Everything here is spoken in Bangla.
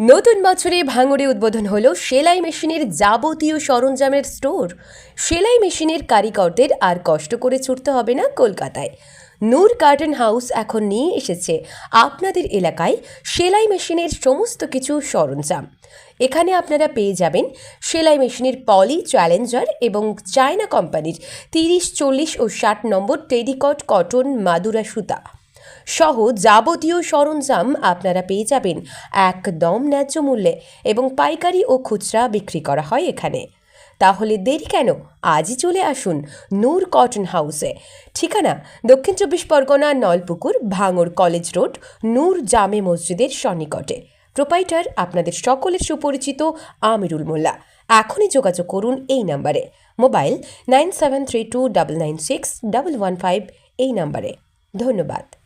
নতুন বছরে ভাঙড়ে উদ্বোধন হল সেলাই মেশিনের যাবতীয় সরঞ্জামের স্টোর। সেলাই মেশিনের কারিগরদের আর কষ্ট করে ছুটতে হবে না কলকাতায়। নূর কার্টন হাউস এখন নিয়ে এসেছে আপনাদের এলাকায় সেলাই মেশিনের সমস্ত কিছু সরঞ্জাম। এখানে আপনারা পেয়ে যাবেন সেলাই মেশিনের পলি, চ্যালেঞ্জার এবং চায়না কোম্পানির তিরিশ, চল্লিশ ও ষাট নম্বর টেডিকট, কটন, মাদুরা সুতা। সহ যাবতীয় সরঞ্জাম আপনারা পেয়ে যাবেন একদম ন্যায্য মূল্যে এবং পাইকারি ও খুচরা বিক্রি করা হয় এখানে। তাহলে দেরি কেন? আজই চলে আসুন নূর কটন হাউসে। ঠিকানা, দক্ষিণ চব্বিশ পরগনা, নলপুকুর ভাঙড় কলেজ রোড, নূর জামে মসজিদের সন্নিকটে। প্রোপাইটার আপনাদের সকলের সুপরিচিত আমিরুল মোল্লা। এখনই যোগাযোগ করুন এই নাম্বারে। Mobile nine seven three two double nine six double one five এই নাম্বারে। ধন্যবাদ।